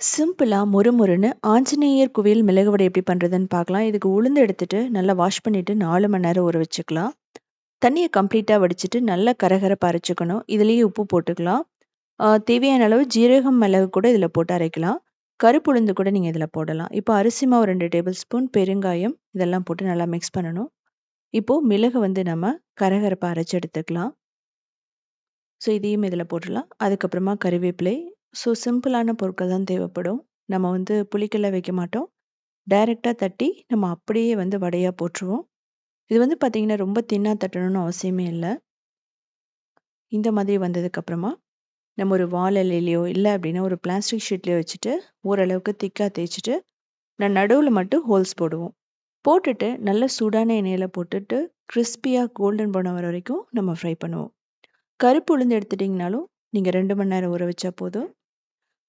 சிம்பிளா மொறுமொறுன்னு ஆஞ்சநேயர் குவியல் மிளகு வடை எப்படி பண்றதுன்னு பார்க்கலாம். இதுக்கு உளுந்து எடுத்துட்டு நல்லா வாஷ் பண்ணிட்டு நாலு மணி நேரம் ஊற வச்சுக்கலாம். தண்ணிய கம்ப்ளீட்டா வடிச்சிட்டு நல்லா கரகரப்பாக அரைச்சுக்கணும். இதுலயே உப்பு போட்டுக்கலாம். தேவையான அளவு ஜீரகம், மிளகு கூட இதில் போட்டு அரைக்கலாம். கருப்பு உளுந்து கூட நீங்க இதில் போடலாம். இப்போ அரிசி மாவு ரெண்டு டேபிள் ஸ்பூன், பெருங்காயம் இதெல்லாம் போட்டு நல்லா மிக்ஸ் பண்ணணும். இப்போ மிளகு வந்து நம்ம கரகரப்பாக அரைச்சு எடுத்துக்கலாம். ஸோ இதையும் இதில் போட்டுடலாம். அதுக்கப்புறமா கறிவேப்பிலை. ஸோ சிம்பிளான பொருட்கள் தான் தேவைப்படும். நம்ம வந்து புளிக்கல்ல வைக்க மாட்டோம். டைரெக்டாக தட்டி நம்ம அப்படியே வந்து வடையா போட்டுருவோம். இது வந்து பார்த்திங்கன்னா ரொம்ப தின்னாக தட்டணும்னு அவசியமே இல்ல. இந்த மாதிரி வந்ததுக்கப்புறமா, நம்ம ஒரு வால் இலையிலையோ இல்ல அப்படின்னா ஒரு பிளாஸ்டிக் ஷீட்லயோ வச்சுட்டு, ஓரளவுக்கு திக்கா தேய்ச்சிட்டு நான் நடுவுல மட்டும் ஹோல்ஸ் போடுவோம். போட்டுட்டு நல்ல சூடான எண்ணெயில் போட்டுட்டு, கிரிஸ்பியா கோல்டன் போன வர வரைக்கும் நம்ம ஃப்ரை பண்ணுவோம். கருப்பு உளுந்து எடுத்துட்டீங்கனாலும், நீங்க ரெண்டு மணி நேரம் ஊற வச்சா போதும்.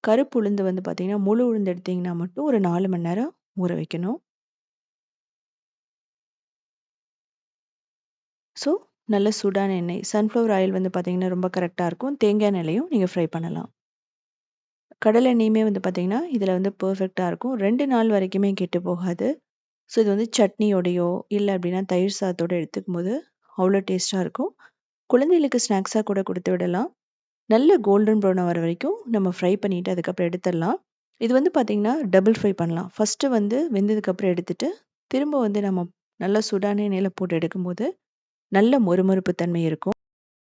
கருப்பு உளுந்து வந்து பார்த்தீங்கன்னா, முழு உளுந்து எடுத்தீங்கன்னா மட்டும் ஒரு நாலு மணி நேரம் ஊற வைக்கணும். ஸோ, நல்ல சூடான எண்ணெய். சன்ஃப்ளவர் ஆயில் வந்து பார்த்தீங்கன்னா, ரொம்ப கரெக்டாக இருக்கும். தேங்காய் எண்ணெயிலயும் நீங்கள் ஃப்ரை பண்ணலாம். கடலை எண்ணெயுமே வந்து பார்த்தீங்கன்னா, இதில் வந்து பர்ஃபெக்டாக இருக்கும். ரெண்டு நாள் வரைக்குமே கெட்டு போகாது. ஸோ, இது வந்து சட்னியோடையோ, இல்லை அப்படின்னா தயிர் சாத்தோட எடுத்துக்கும் போது அவ்வளோ டேஸ்ட்டாக இருக்கும். குழந்தைகளுக்கு ஸ்நாக்ஸாக கூட கொடுத்து விடலாம். நல்ல கோல்டன் ப்ரௌன் வர வரைக்கும் நம்ம ஃப்ரை பண்ணிவிட்டு அதுக்கப்புறம் எடுத்துடலாம். இது வந்து பார்த்தீங்கன்னா, டபுள் ஃப்ரை பண்ணலாம். ஃபர்ஸ்ட்டு வந்து வெந்ததுக்கப்புறம் எடுத்துகிட்டு திரும்ப வந்து நம்ம நல்லா சுடானே எண்ணெயில போட்டு எடுக்கும்போது, நல்ல மொறுமொறுப்பு தன்மை இருக்கும்.